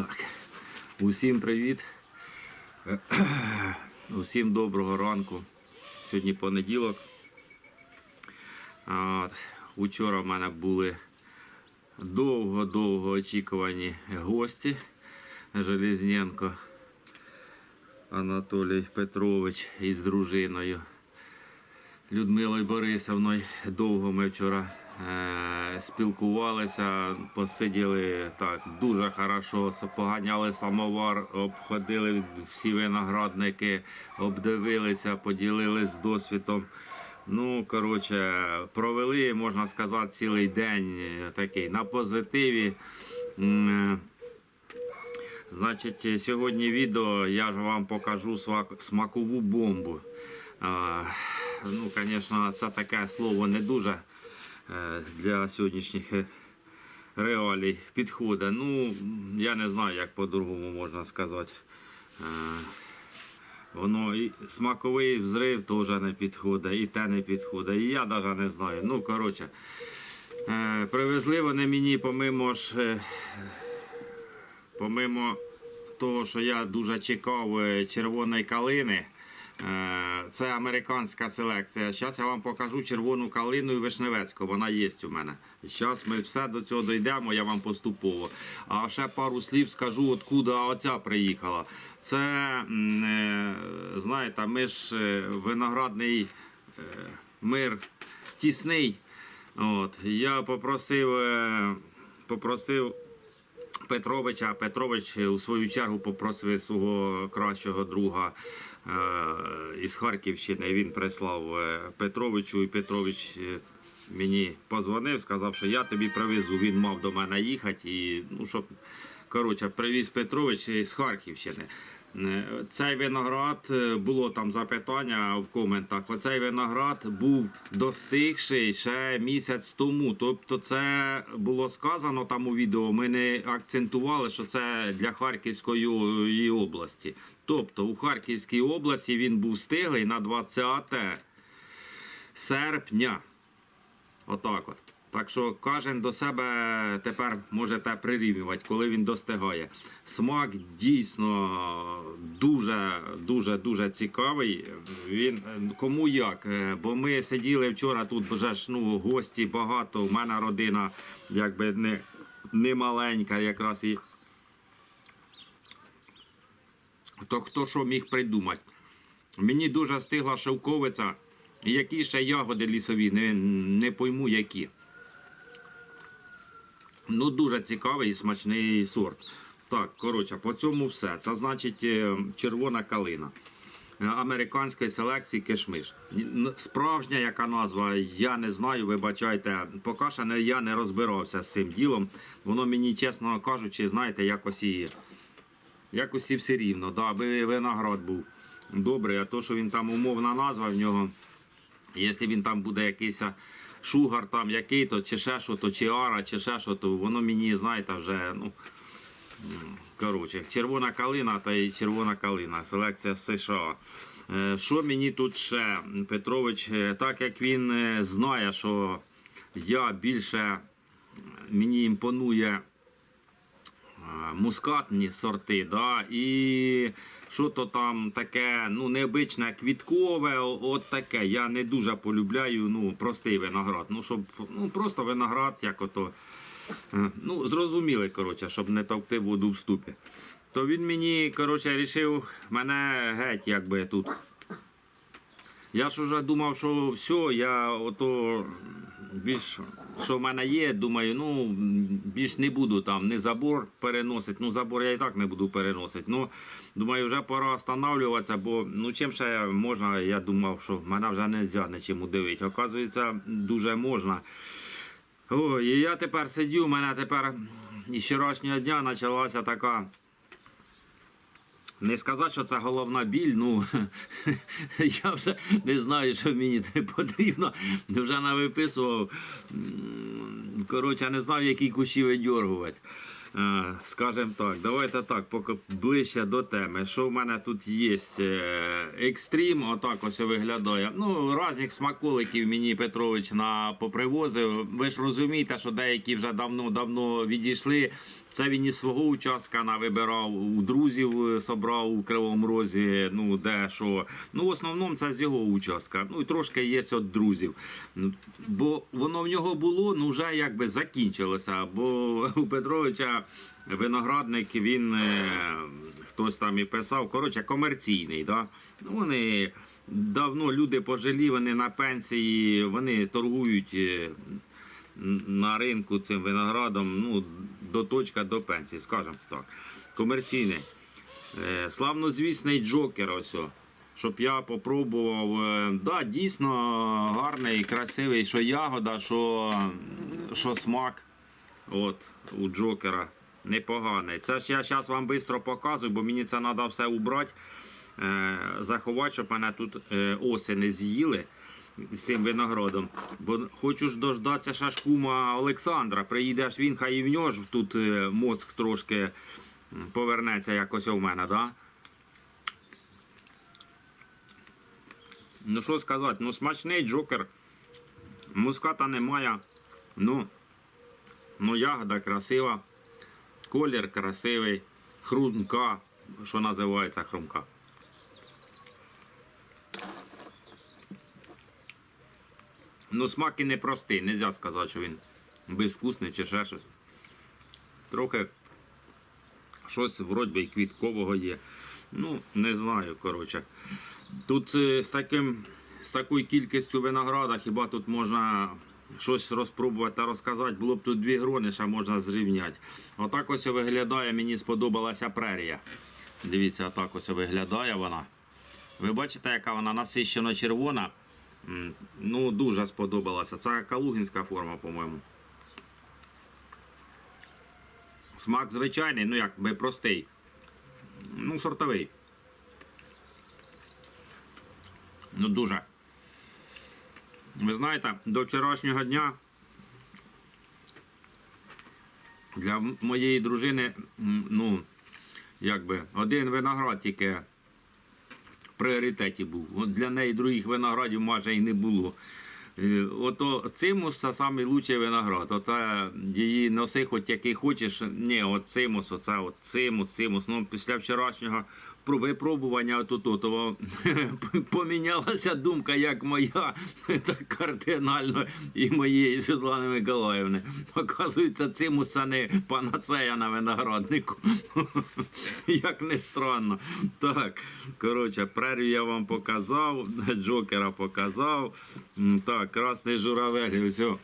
Так. Усім привіт. Усім доброго ранку. Сьогодні понеділок. От, Учора в мене були довго-довго очікувані гості. Железненко Анатолій Петрович із дружиною. Людмилою Борисовною. Довго ми вчора спілкувалися, посиділи так дуже хорошо, поганяли самовар, обходили всі виноградники, обдивилися, поділились досвідом. Ну, коротше, провели, можна сказати, цілий день е, такий на позитиві. Е, Значить, е, сьогодні відео я ж вам покажу смакову бомбу. Ну, звісно, це таке слово не дуже е, для сьогоднішніх е, реалій підходить. Ну, я не знаю, як по-другому можна сказати. Е, Воно і смаковий взрив теж не підходить, і те не підходить. І я навіть не знаю. Ну, коротше, е, привезли вони мені, помимо ж. е, Помимо того, що я дуже чекав е, червоної калини, е, це американська селекція. Зараз я вам покажу червону калину і вишневецьку. Вона є у мене. Зараз ми все до цього дійдемо, я вам поступово. А ще пару слів скажу, откуда оця приїхала. Це, е, знаєте, ми ж е, виноградний е, мир тісний. От, я попросив, е, попросив Петровича, Петрович у свою чергу попросив свого кращого друга е, із Харківщини. Він прислав е, Петровичу, і Петрович е, мені позвонив, сказав, що я тобі привезу. Він мав до мене їхати. І, ну, щоб, коротше, привіз Петрович з Харківщини. Е, Цей виноград е, було там запитання в коментах. Оцей виноград був достигший ще місяць тому. Тобто, це було сказано там у відео. Ми не акцентували, що це для Харківської е, області. Тобто у Харківській області він був стиглий на 20 серпня. Отак от. Так що кожен до себе тепер можете прирівнювати, коли він достигає. Смак дійсно дуже, дуже, дуже цікавий. Він кому як. Е, Бо ми сиділи вчора тут, вже ж ну, гості багато. У мене родина якби не, не маленька, якраз і. То хто що міг придумати? Мені дуже стигла шовковиця. Які ще ягоди лісові, не, не пойму які. Ну, дуже цікавий і смачний сорт. Так, коротше, по цьому все. Це значить е, червона калина. Е, Американської селекції кишмиш. Справжня яка назва, я не знаю, вибачайте. Поки що я не розбирався з цим ділом. Воно мені, чесно кажучи, знаєте, якось і, якось і все рівно. Да, аби виноград був добрий, а то, що він там умовна назва в нього. Якщо він там буде якийсь шугар там який-то, чи ще що, то чи ара, чи ще що, то воно мені, знаєте, вже, ну. Коротше, червона калина та й червона калина, селекція США. Е, Що мені тут ще, Петрович, е, так як він е, знає, що я більше мені імпонує мускатні сорти, да, і що то там таке, ну, необичне квіткове, от таке. Я не дуже полюбляю ну, простий виноград. Ну, щоб, ну, просто виноград, як ото. е, Ну, зрозуміли, коротше, щоб не товкти воду в ступі. То він мені, коротше, рішив мене геть, якби тут. Я ж уже думав, що все, я ото більш що в мене є, думаю, ну більш не буду там не забор переносити. Ну забор я і так не буду переносити. Ну думаю, вже пора останавливатися, бо ну чим ще можна, я думав, що мене вже не можна нічим удивити. Оказується, дуже можна. О, і я тепер сидю, у мене тепер із вчорашнього дня почалася така. Не сказати, що це головна біль, ну я вже не знаю, що мені потрібно. Вже навиписував. Коротше, не знав, які кущі видьоргувати. Е, Скажем так, давайте так, поки ближче до теми. Що в мене тут є? Е, Екстрім, отак ось виглядає. Ну, різних смаколиків мені Петрович на попривозив. Ви ж розумієте, що деякі вже давно-давно відійшли. Це він із свого участка навибирав, у друзів е, собрав у Кривому Розі, ну де що. Ну, в основному це з його участка. Ну і трошки є від друзів. Ну, Бо воно в нього було, ну вже якби закінчилося. Бо у Петровича виноградник, він е, хтось там і писав, коротше, комерційний. Да? Ну, вони давно люди пожилі, вони на пенсії, вони торгують. е, на ринку цим виноградом ну, до точка до пенсії, скажімо так. Комерційний. Е, славнозвісний джокер ось. Щоб я попробував. Е, Да, дійсно гарний, красивий, що ягода, що, що смак. От, у джокера. Непоганий. Це ж я зараз вам швидко показую, бо мені це треба все убрати, е, заховати, щоб мене тут оси не з'їли з цим виноградом. Бо хочу дождатися шашкума Олександра. Приїдеш він, хай і в нього ж тут е, мозк трошки повернеться якось у мене, да? Ну що сказати, ну смачний джокер. Муската немає. Ну, ну ягода красива. Колір красивий. Хрумка, що називається хрумка. Ну, смак і непростий, нельзя сказати, що він безвкусний чи ще щось. Трохи щось вроді квіткового є. Ну, не знаю, коротше. Тут е, з таким, з такою кількістю винограда, хіба тут можна щось розпробувати та розказати, було б тут дві грони, ще можна зрівняти. Отак ось виглядає, мені сподобалася прерія. Дивіться, отак ось виглядає вона. Ви бачите, яка вона насищено червона. Ну, дуже сподобалася. Це калугінська форма, по-моєму. Смак звичайний, ну як би простий. Ну, сортовий. Ну, дуже. Ви знаєте, до вчорашнього дня для моєї дружини, ну, якби, один виноград тільки пріоритеті був. От для неї других виноградів майже і не було. Е, Ото цимус це найкращий виноград. Оце її носи, хоч який хочеш. Ні, от цимус, оце от цимус, цимус. Ну, після вчорашнього про- випробування то помінялася думка, як моя, так кардинально і моєї Світлани Миколаївни. Оказується, цимус це не панацея на винограднику. Як не странно. Так, коротше, прерію я вам показав, Джокера показав. Так, красний журавель, все.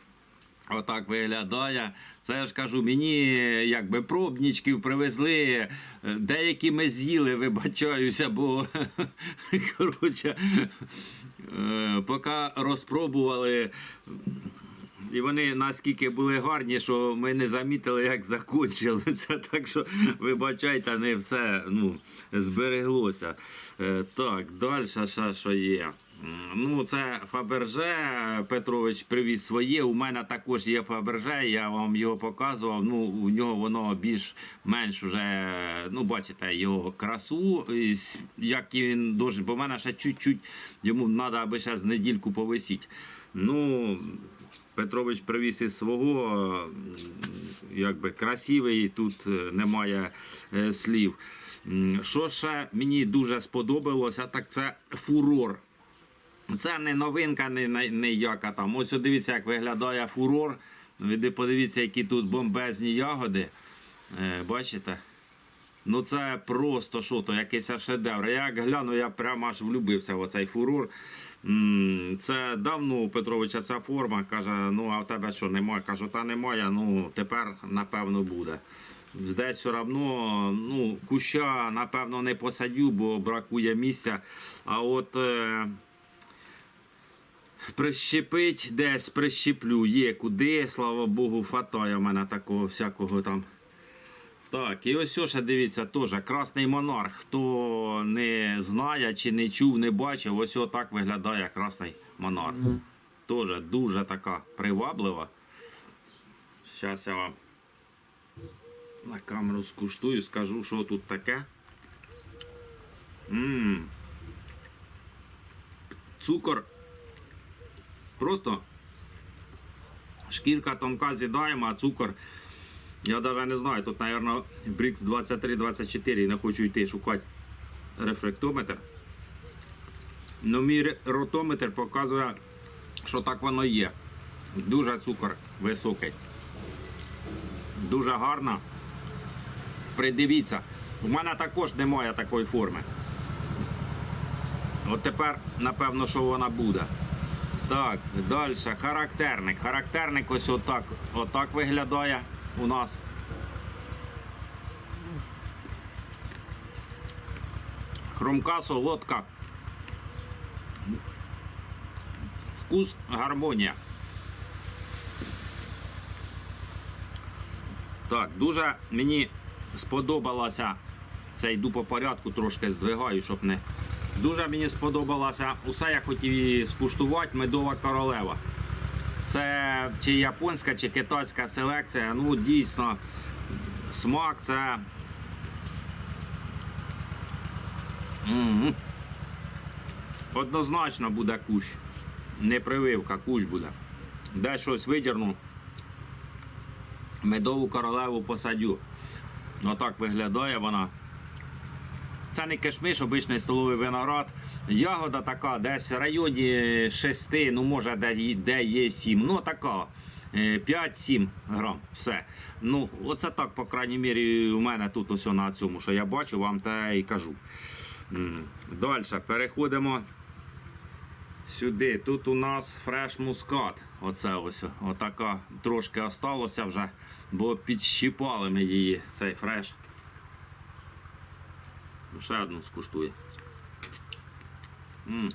Отак виглядає. Це я ж кажу, мені якби пробнічків привезли. е, Деякі ми з'їли, вибачаюся, бо коротше, е, поки розпробували. І вони наскільки були гарні, що ми не замітили, як закінчилося. Так що, вибачайте, не все ну, збереглося. Е, Так, далі ще що є. Ну, це Фаберже. Петрович привіз своє. У мене також є Фаберже, я вам його показував. Ну, у нього воно більш-менш уже, ну, бачите, його красу, і як він дуже, бо в мене ще чуть-чуть йому треба, аби ще з недільку повисіти. Ну, Петрович привіз із свого, якби красивий, тут е, немає е, слів. Що ще мені дуже сподобалося, так це фурор. Це не новинка, не, не, яка там. Ось дивіться, як виглядає фурор. Подивіться, які тут бомбезні ягоди. Е, бачите? Ну це просто що то, якийсь шедевр. Я як гляну, я прямо аж влюбився в оцей фурор. Це давно у Петровича ця форма. Каже, ну а в тебе що немає? Кажу, та немає, ну тепер напевно буде. Десь все одно, ну, куща, напевно, не посадю, бо бракує місця. А от е, прищепить десь, прищеплю, є куди, слава Богу, фатає в мене такого всякого там. Так, і ось ще дивіться, теж красний монарх. Хто не знає чи не чув, не бачив, ось так виглядає красний монарх. Теж дуже така приваблива. Зараз я вам на камеру скуштую, скажу, що тут таке. Ммм. Цукор. Просто шкірка тонка з'їдаємо, а цукор Я навіть не знаю, тут, мабуть, Брікс 23-24 не хочу йти шукати рефлектометр. Ну, мій ротометр показує, що так воно є. Дуже цукор високий. Дуже гарно. Придивіться. У мене також немає такої форми. От тепер, напевно, що вона буде. Так, далі. Характерник. Характерник ось отак, отак виглядає у нас. Хрумка, солодка. Вкус гармонія. Так, дуже мені сподобалося. Це йду по порядку, трошки здвигаю, щоб не. Дуже мені сподобалося. Усе я хотів її скуштувати медова королева. Це чи японська, чи китайська селекція. Ну, дійсно, смак це. М-м. Однозначно буде кущ. Не прививка, кущ буде. Де щось видірну. Медову королеву посадю. Отак виглядає вона. Це не кишмиш, обичний столовий виноград. Ягода така, десь в районі 6, ну може де, де є 7. Ну така. е, 5-7 грам. Все. Ну, оце так, по крайній мірі, у мене тут ось на цьому, що я бачу, вам те і кажу. Далі переходимо сюди. Тут у нас фреш мускат. Оце ось. Отака трошки осталося вже, бо підщипали ми її, цей фреш. Ще одну скуштує. М.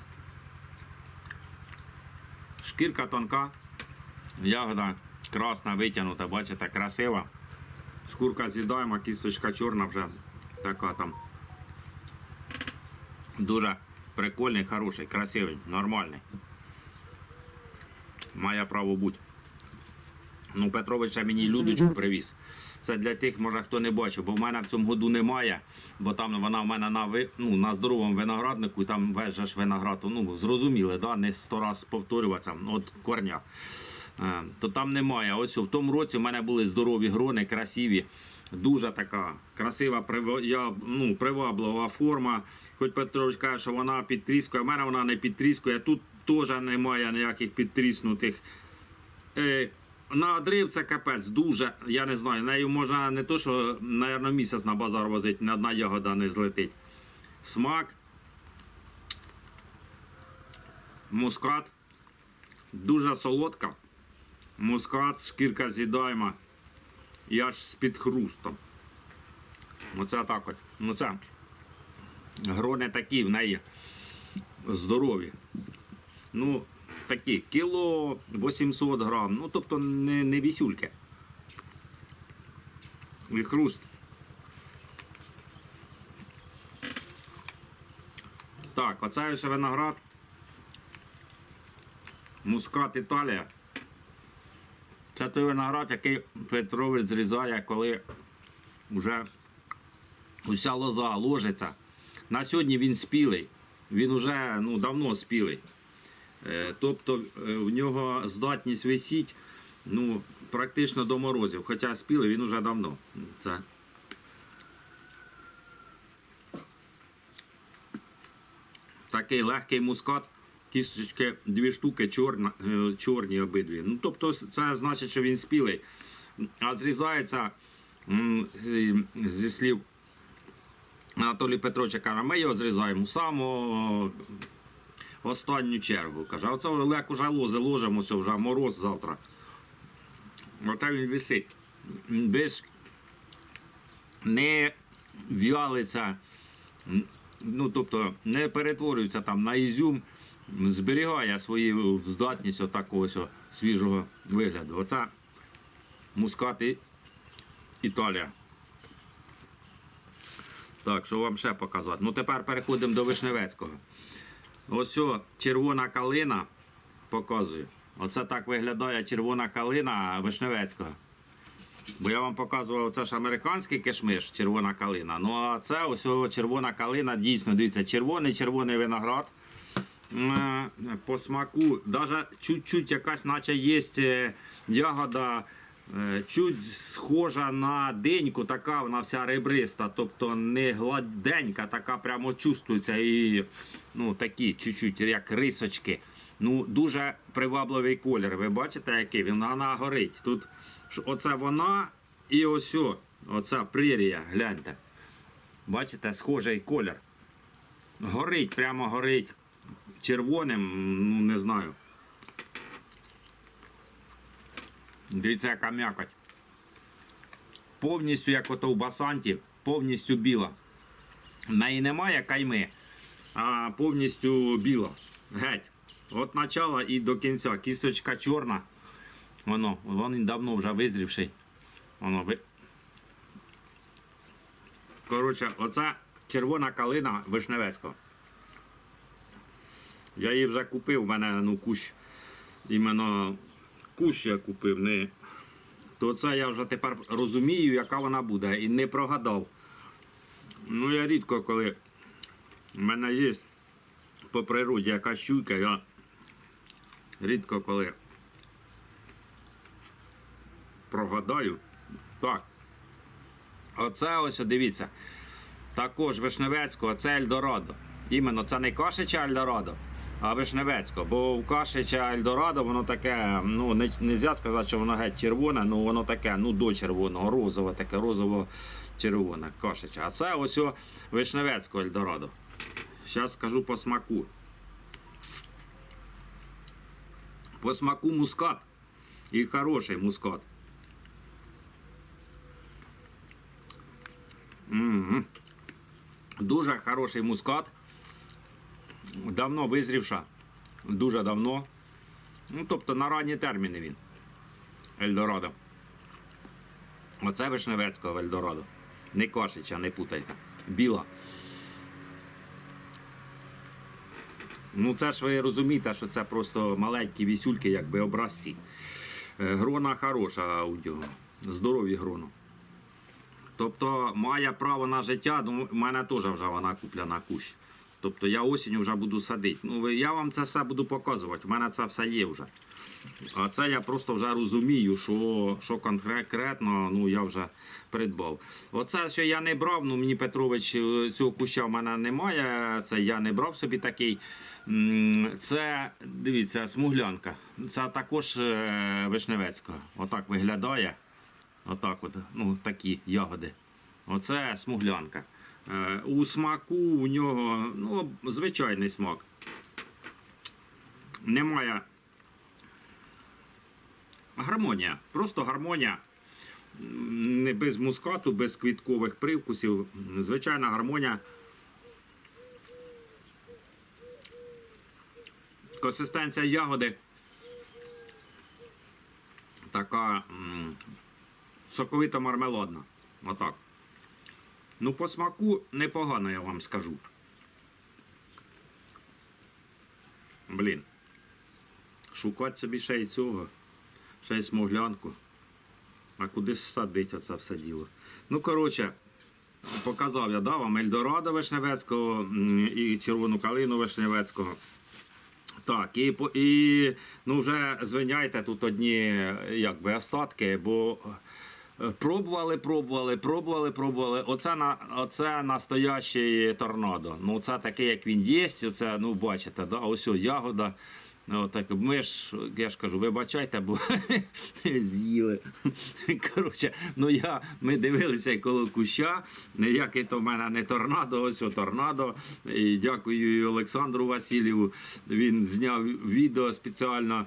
Шкірка тонка, ягода красна, витягнута, бачите, красива. Шкурка з'їдаємо, кісточка чорна вже така там. Дуже прикольний, хороший, красивий, нормальний. Має право бути. Ну, Петрович мені людочку привіз. Це для тих, може, хто не бачив, бо в мене в цьому году немає, бо там вона в мене на, ну, на здоровому винограднику, і там весь же ж виноград, ну, зрозуміли, да? не сто раз повторюватися, от корня. Е, То там немає. Ось в тому році в мене були здорові грони, красиві. Дуже така красива, я, ну, приваблива форма. Хоч Петрович каже, що вона підтріскує, в мене вона не підтріскує. Тут теж немає ніяких підтріснутих. На одрив це капець, дуже, я не знаю, нею можна не то, що, мабуть, місяць на базар возити, не одна ягода не злетить. Смак. Мускат. Дуже солодка. Мускат, шкірка з'їдаємо. І аж з-під хрустом. Оце так от. Ну це. Грони такі в неї здорові. Ну, такі, кіло 800 грам. Ну, тобто не, не вісюльки. І хруст. Так, оце ще виноград. Мускат Італія. Це той виноград, який Петрович зрізає, коли вже уся лоза ложиться. На сьогодні він спілий. Він вже ну, давно спілий. Е, Тобто е, в нього здатність висіть ну, практично до морозів. Хоча спілий він вже давно. Це. Такий легкий мускат. Кісточки дві штуки чорна, е, чорні обидві. Ну, тобто це значить, що він спілий. А зрізається зі- слів Анатолій Петровича його зрізаємо останню чергу. Каже, оце як уже лози ложимося, вже мороз завтра. Оце він висить. Без не в'ялиться, ну тобто не перетворюється там на ізюм, зберігає свою здатність отакого ось свіжого вигляду. Оце мускат і Італія. Так, що вам ще показати? Ну тепер переходимо до Вишневецького. Ось червона калина показую. Оце так виглядає червона калина Вишневецького. Бо я вам показував, це ж американський кишмиш, червона калина. Ну а це ось червона калина, дійсно, дивіться, червоний червоний виноград. Е, По смаку, навіть чуть-чуть якась, наче є е, ягода Чуть схожа на деньку, така вона вся ребриста, тобто не гладенька, така прямо чувствується і ну, такі чуть-чуть, як рисочки. Ну, дуже привабливий колір. Ви бачите, який він? Вона горить. Тут оце вона і ось оця прерія, гляньте. Бачите, схожий колір. Горить, прямо горить червоним, ну не знаю. Дивіться, яка м'якоть. Повністю, як ото в басанті, повністю біла. В неї немає кайми, а повністю біла. Геть. От начала і до кінця. Кісточка чорна. Воно, він давно вже визрівший. Воно ви. Коротше, оце червона калина Вишневецького. Я її вже купив, у мене ну, кущ. Іменно кущ я купив. Не... То це я вже тепер розумію, яка вона буде. І не прогадав. Ну, я рідко, коли в мене є по природі якась щуйка, я рідко коли прогадаю. Так. Оце ось дивіться. Також Вишневецького, це Ельдорадо. Іменно це не Кашича Ельдорадо, Вишневецького. Бо у Кашича Ельдорадо воно таке, ну не можна сказати, що воно геть червоне, ну воно таке, ну до червоного, розове, таке розово-червоне Кашича. А це ось о Вишневецького Ельдорадо. Зараз скажу по смаку. По смаку мускат. І хороший мускат. М-м. Дуже хороший мускат. Давно визрівша. Дуже давно. Ну, тобто на ранні терміни він. Ельдорадо. Оце Вишневецького Ельдорадо. Не кошича, не путайте. Біла. Ну, це ж ви розумієте, що це просто маленькі вісюльки, якби образці. Е, Грона хороша у. Здорові гроно. Тобто має право на життя, в мене теж вже вона куплена кущ. Тобто я осінню вже буду садити. Ну, я вам це все буду показувати, у мене це все є вже. А це я просто вже розумію, що, що конкретно ну, я вже придбав. Оце, що я не брав, ну мені Петрович е, цього куща в мене немає. Це я не брав собі такий. Це, дивіться, смуглянка. Це також е, Вишневецька. Отак виглядає. Отак от, ну, такі ягоди. Оце смуглянка. Е, у смаку у нього ну, звичайний смак. Немає гармонія. Просто гармонія. Не без мускату, без квіткових привкусів. Звичайна гармонія. Консистенція ягоди така соковито мармеладна. Отак. Ну, по смаку непогано, я вам скажу. Блін. Шукати собі ще й цього, ще й смуглянку. А куди ж садить оце все діло? Ну, коротше, показав я да, вам Ельдорадо Вишневецького і червону калину Вишневецького. Так, і, і ну вже звиняйте тут одні якби остатки, бо пробували, пробували, пробували, пробували. Оце на оце настоящий торнадо. Ну це такий, як він є. Це, ну бачите, да? ось ягода. Ну, так, ми ж, я ж кажу, вибачайте, бо з'їли. Коротше, ну я, ми дивилися коло куща, ніякий то в мене не торнадо, ось о торнадо. І дякую Олександру Васильєву. Він зняв відео спеціально.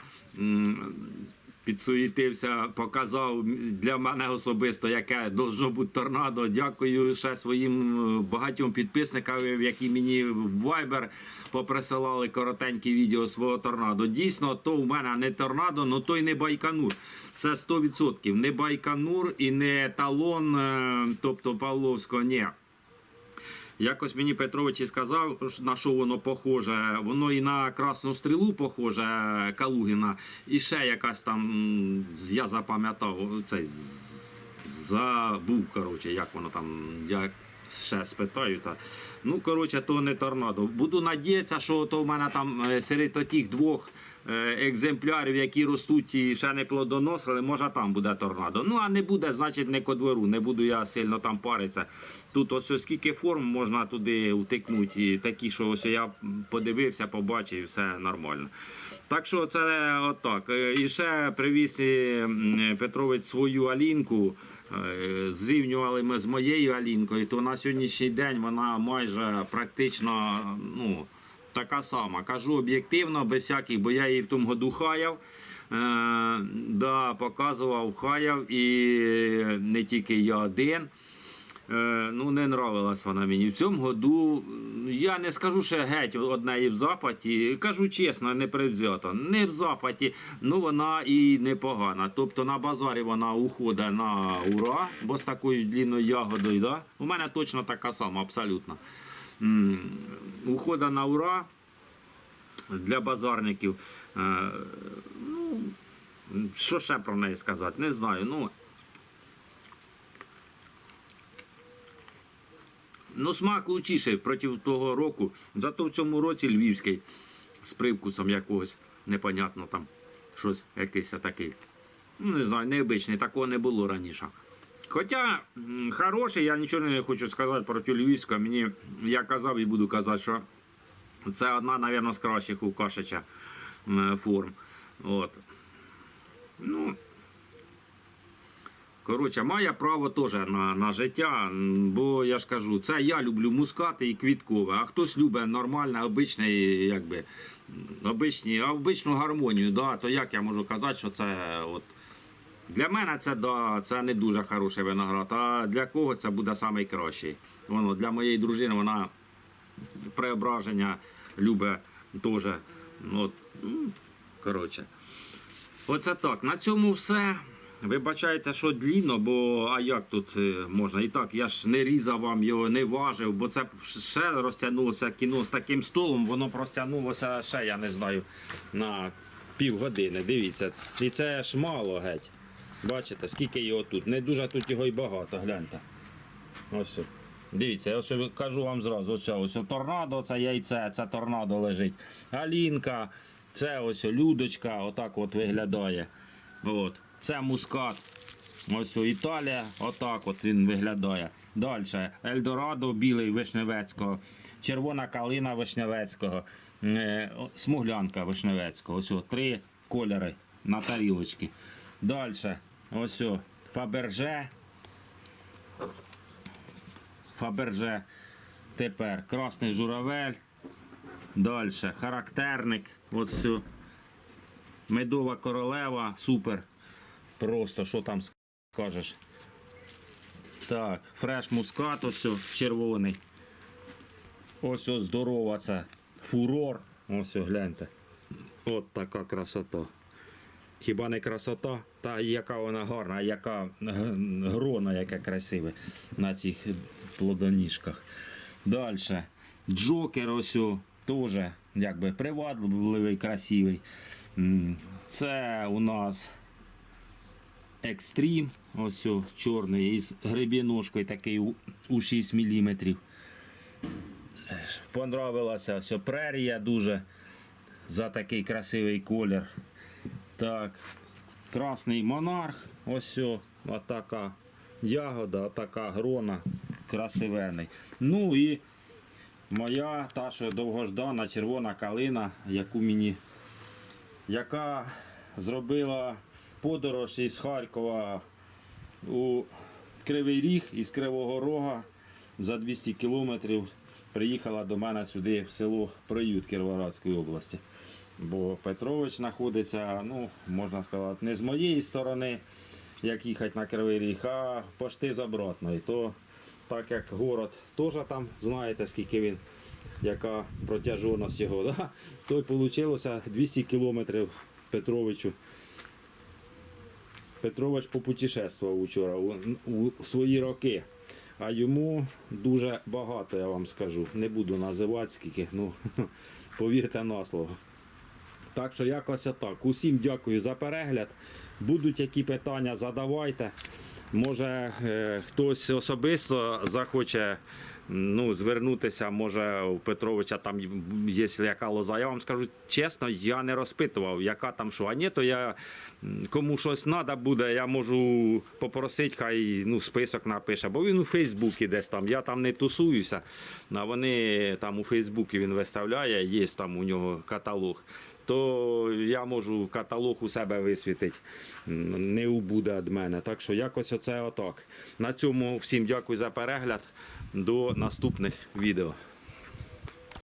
М, Підсуетився, показав для мене особисто, яке должно бути торнадо. Дякую ще своїм е, багатьом підписникам, які мені в Viber поприсилали коротенькі відео свого торнадо. Дійсно, то у мене не торнадо, але то й не байканур. Це 100%. Не байканур і не талон, е, тобто Павловського, ні. Якось мені Петрович і сказав, на що воно похоже. Воно і на красну стрілу похоже Калугіна, і ще якась там, я запам'ятав, цей забув, коротше, як воно там, я ще спитаю. Та. Ну, коротше, то не торнадо. Буду надіятися, що то в мене там е, серед тих двох екземплярів, які ростуть і ще не плодоносили, може там буде торнадо. Ну а не буде, значить не ко двору. Не буду я сильно там паритися. Тут ось скільки форм можна туди втикнути, і такі, що ось я подивився, побачив, і все нормально. Так що це отак. Е, І ще привіз е, Петрович свою алінку. Е, Зрівнювали ми з моєю алінкою, то на сьогоднішній день вона майже практично ну, така сама. Кажу об'єктивно, без всяких, бо я її в тому году хаяв. Е, да, показував, хаяв і не тільки я один. Е, ну, не нравилась вона мені. В цьому году я не скажу, що геть одна і в зафаті. Кажу чесно, не привзято. Не в зафаті, ну вона і непогана. Тобто на базарі вона уходить на ура, бо з такою длінною ягодою. Да? У мене точно така сама, абсолютно. М, Уходить на ура для базарників. Е, ну, що ще про неї сказати? Не знаю. Ну, Ну, смак лучіший проти того року. Зато в цьому році львівський з привкусом якогось непонятно там щось якийсь такий. Ну, не знаю, необичний, такого не було раніше. Хоча хороший, я нічого не хочу сказати проти львівського. Мені я казав і буду казати, що це одна, мабуть, з кращих у Кашича форм. От. Ну, Коротше, має право теж на, на життя, бо я ж кажу, це я люблю мускати і квіткове, а хтось любить нормальне, обичне, якби, обичні, обичну гармонію, да, то як я можу казати, що це от. Для мене це, да, це не дуже хороший виноград, а для когось це буде найкращий. Воно, для моєї дружини вона преображення любить теж. Ну, от, коротше. Оце так. На цьому все. Вибачайте, що длінно, бо а як тут е, можна? І так, я ж не різав вам його, не важив, бо це ще розтягнулося кіно з таким столом, воно простягнулося ще, я не знаю, на півгодини. Дивіться. І це ж мало геть. Бачите, скільки його тут. Не дуже тут його і багато, гляньте. Ось. Дивіться, я ось кажу вам зразу, ось, ось торнадо, це яйце, це торнадо лежить. Алінка, це ось людочка, отак от виглядає. От. Це мускат. Ось Італія, отак от він виглядає. Далі. Ельдорадо білий Вишневецького, червона калина Вишневецького, е, смуглянка Вишневецького. Ось три кольори на тарілочці. Далі. Ось о, Фаберже. Фаберже. Тепер красний журавель. Далі. Характерник. Ось все. Медова королева. Супер. Просто що там скажеш. Так, фреш мускат, ось о, червоний. Ось ось здорова це. Фурор. Ось о, гляньте. От така красота. Хіба не красота? Та яка вона гарна, яка грона, яке красиве на цих плодоніжках. Далі. Джокер ось теж якби привабливий, красивий. Це у нас Екстрім, ось чорний, із гребіножкою такий у 6 мм. Понравилася ось прерія дуже за такий красивий колір. Так, красний монарх, ось отака ягода, отака грона, красивений. Ну і моя та, що довгождана червона калина, яку мені, яка зробила подорож із Харкова у Кривий Ріг із Кривого Рога за 200 кілометрів приїхала до мене сюди в село Приют Кіровоградської області. Бо Петрович знаходиться, ну, можна сказати, не з моєї сторони, як їхати на Кривий Ріг, а пошти з обратної. То так як город теж там, знаєте, скільки він, яка протяженість його, да? то й вийшло 200 кілометрів Петровичу Петрович попутешествував вчора у, у свої роки. А йому дуже багато, я вам скажу. Не буду називати скільки, ну повірте на слово. Так що якось отак. Усім дякую за перегляд. Будуть які питання, задавайте. Може е, хтось особисто захоче ну, звернутися, може у Петровича там є яка лоза. Я вам скажу чесно, я не розпитував, яка там що. А ні, то я кому щось треба буде, я можу попросити, хай ну, список напише, бо він у Фейсбуці десь там. Я там не тусуюся. А вони там у Фейсбуці він виставляє, є там у нього каталог. То я можу каталог у себе висвітити. Не убуде від мене. Так що якось оце отак. На цьому всім дякую за перегляд. До наступних відео.